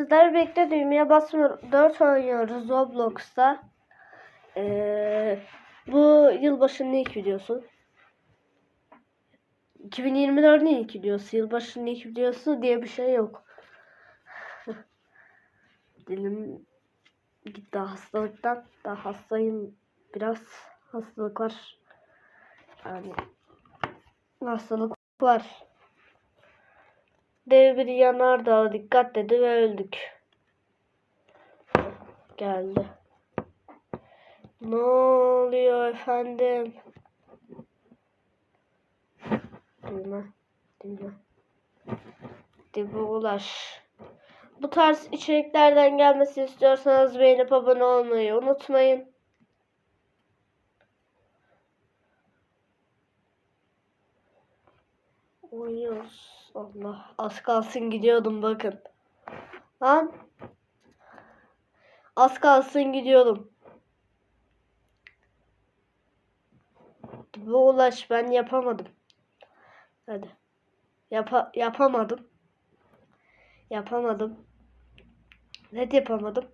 Sizler birlikte düğmeye basmıyor. 4 oynuyoruz Roblox'ta. Ee, bu yılbaşının ilk videosu. 2024'ün ilk videosu. Yılbaşının ilk videosu diye bir şey yok. Dilim gitti hastalıktan. Daha hastayım. Biraz hastalık var. Yani hastalık var. Dev bir yanardağ dikkat dedi ve öldük. Geldi. Ne oluyor efendim? Düğme. Düğme. Dibe ulaş. Bu tarz içeriklerden gelmesi istiyorsanız beğenip abone olmayı unutmayın. Oynuyoruz. Allah. Az kalsın gidiyordum bakın. Lan. Az kalsın gidiyordum. Dibe ulaş ben yapamadım. Hadi. Yapa yapamadım. Yapamadım. Ne yapamadım?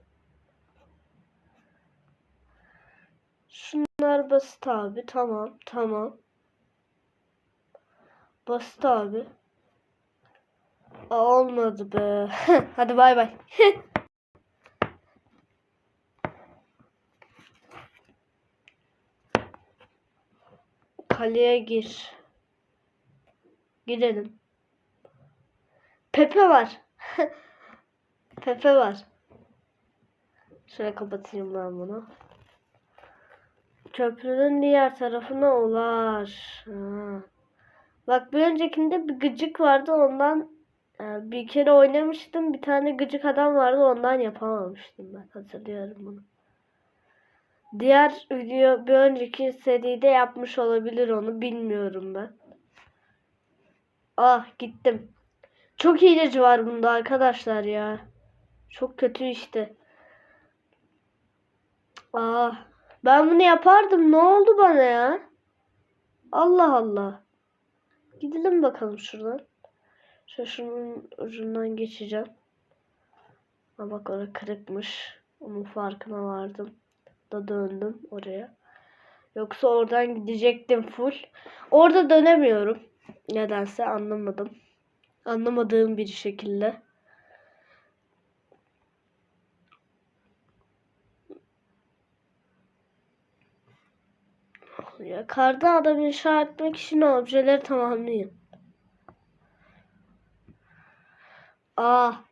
Şunlar basit abi. Tamam. Tamam. Basit abi. Olmadı be. Hadi bay bay. Kaleye gir. Girelim. Pepe var. Pepe var. Şöyle kapatayım ben bunu. Köprünün diğer tarafına ulaş. Ha. Bak bir öncekinde bir gıcık vardı ondan bir kere oynamıştım. Bir tane gıcık adam vardı ondan yapamamıştım ben hatırlıyorum bunu. Diğer video bir önceki seride yapmış olabilir onu bilmiyorum ben. Ah gittim. Çok hileci var bunda arkadaşlar ya. Çok kötü işte. Ah ben bunu yapardım. Ne oldu bana ya? Allah Allah. Gidelim bakalım şuradan. Şöyle şunun ucundan geçeceğim. Ha bak orası kırıkmış. Onun farkına vardım. Da döndüm oraya. Yoksa oradan gidecektim full. Orada dönemiyorum. Nedense anlamadım. Anlamadığım bir şekilde. Ya karda adam inşa etmek için objeleri tamamlayın. Ah.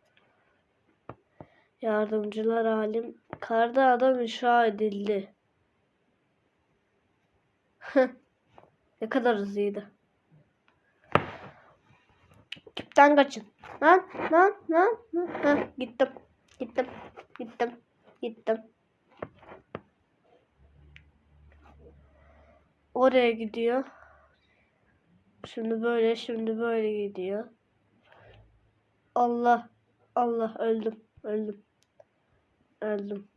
Yardımcılar alim. Karda adam inşa edildi. ne kadar hızlıydı. Küpten kaçın. Lan lan lan. lan. Heh, gittim. Gittim. Gittim. Gittim. Oraya gidiyor. Şimdi böyle, şimdi böyle gidiyor. Allah. Allah öldüm. Öldüm. Öldüm.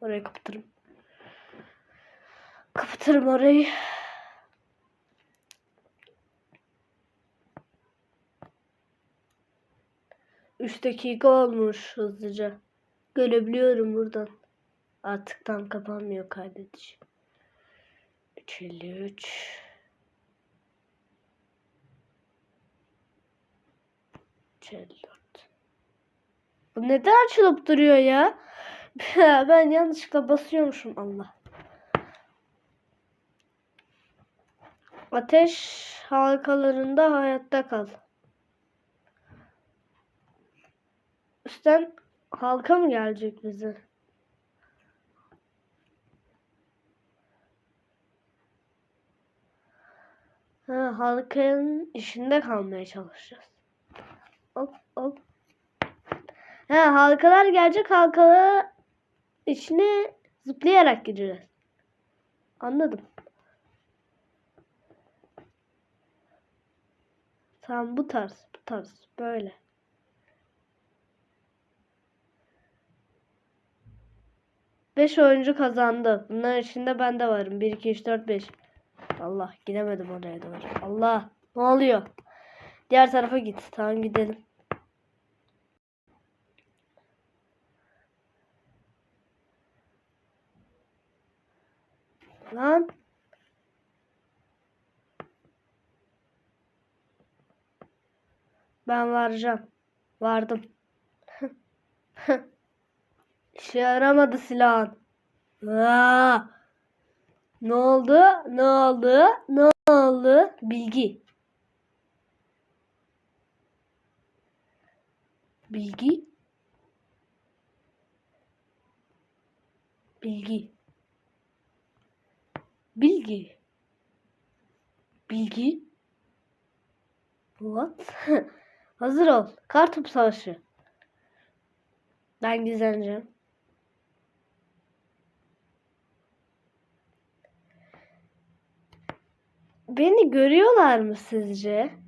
Orayı kapatırım. Kapatırım orayı. Üç dakika olmuş hızlıca. Görebiliyorum buradan. Artık tam kapanmıyor kaydedici. 353 354 Bu neden açılıp duruyor ya? ben yanlışlıkla basıyormuşum Allah. Ateş halkalarında hayatta kal. Üstten halka mı gelecek bize? Ha, halkanın içinde kalmaya çalışacağız. Hop hop. Ha, halkalar gelecek halkaları içine zıplayarak gireceğiz. Anladım. Tamam bu tarz, bu tarz böyle. Beş oyuncu kazandı. Bunların içinde ben de varım. 1, 2, 3, 4, 5. Allah gidemedim oraya doğru. Allah ne oluyor? Diğer tarafa git. Tamam gidelim. Lan. Ben varacağım. Vardım. İşe yaramadı silahın. Aa! Ne oldu? Ne oldu? Ne oldu? Bilgi. Bilgi. Bilgi. Bilgi. Bilgi. What? Hazır ol. Kartopu savaşı. Ben gizleneceğim. Beni görüyorlar mı sizce?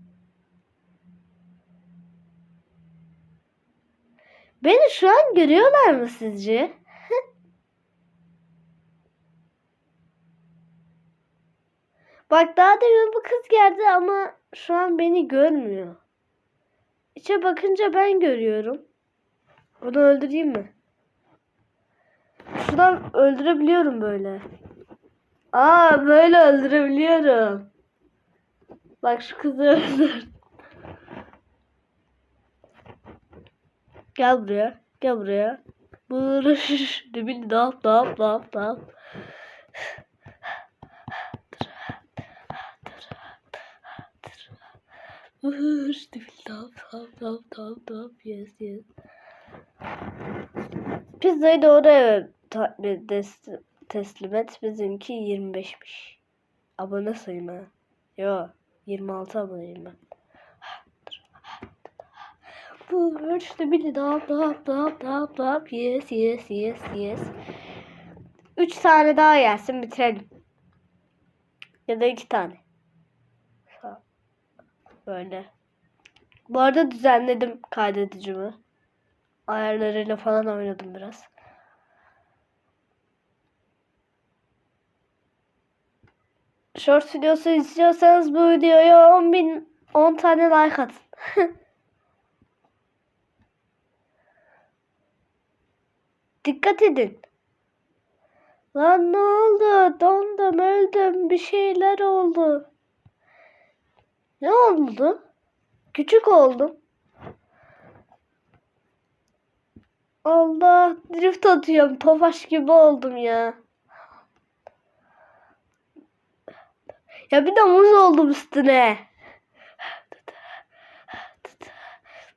Beni şu an görüyorlar mı sizce? Bak daha demin bu kız geldi ama şu an beni görmüyor. İçe bakınca ben görüyorum. Onu öldüreyim mi? Şuradan öldürebiliyorum böyle. Aa böyle öldürebiliyorum. Bak şu kızı öldür. Gel buraya. Gel buraya. Dağıp dağıp dağıp dağıp. Vuruş. Debil dağıp dağıp dağıp dağıp dağıp. Yes yes. Pizzayı ta- des- teslim et. Bizimki 25'miş. Abone sayım ha. Yo 26 aboneyim ben. Bu işte bir dağıp dağıp dağıp dağıp dağıp yes yes yes yes. Üç tane daha gelsin bitirelim. Ya da iki tane. Böyle. Bu arada düzenledim kaydedicimi. Ayarlarıyla falan oynadım biraz. Short videosu istiyorsanız bu videoya 10 bin 10 tane like atın. Dikkat edin. Lan ne oldu? Dondum, öldüm. Bir şeyler oldu. Ne oldu? Küçük oldum. Allah drift atıyorum. Tofaş gibi oldum ya. Ya bir de muz oldum üstüne.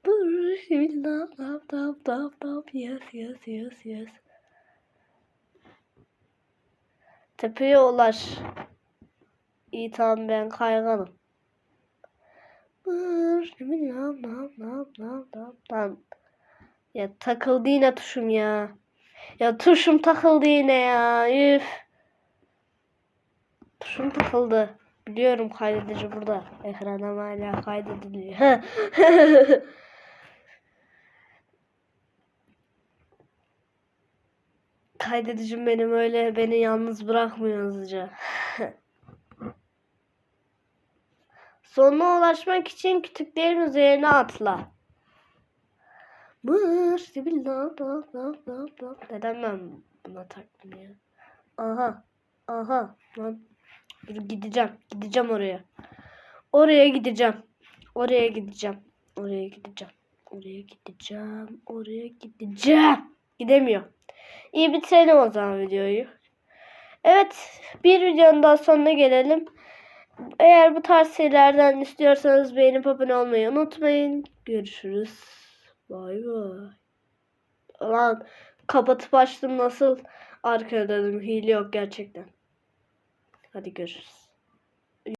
Tap tap tap tap yes yes yes yes. Tepeye ulaş. İyi tamam ben kayganım. Nam nam nam nam nam nam. Ya takıldı yine tuşum ya. Ya tuşum takıldı yine ya. Üf. Tuşum takıldı. Biliyorum kaydedici burada. Ekranım hala kaydediliyor. Kaydedicim benim öyle beni yalnız bırakmıyor hızlıca. Sonuna ulaşmak için kütüklerin üzerine atla. Mır. Neden ben buna taktım ya? Aha, aha. Lan. Dur gideceğim, gideceğim oraya. Oraya gideceğim. Oraya gideceğim. Oraya gideceğim. Oraya gideceğim. Oraya gideceğim. Gidemiyor. İyi bitirelim o zaman videoyu. Evet bir videonun daha sonuna gelelim. Eğer bu tarz şeylerden istiyorsanız beğenip abone olmayı unutmayın. Görüşürüz. Bay bay. Lan kapatıp açtım nasıl arkaya döndüm. Hile yok gerçekten. Hadi görüşürüz.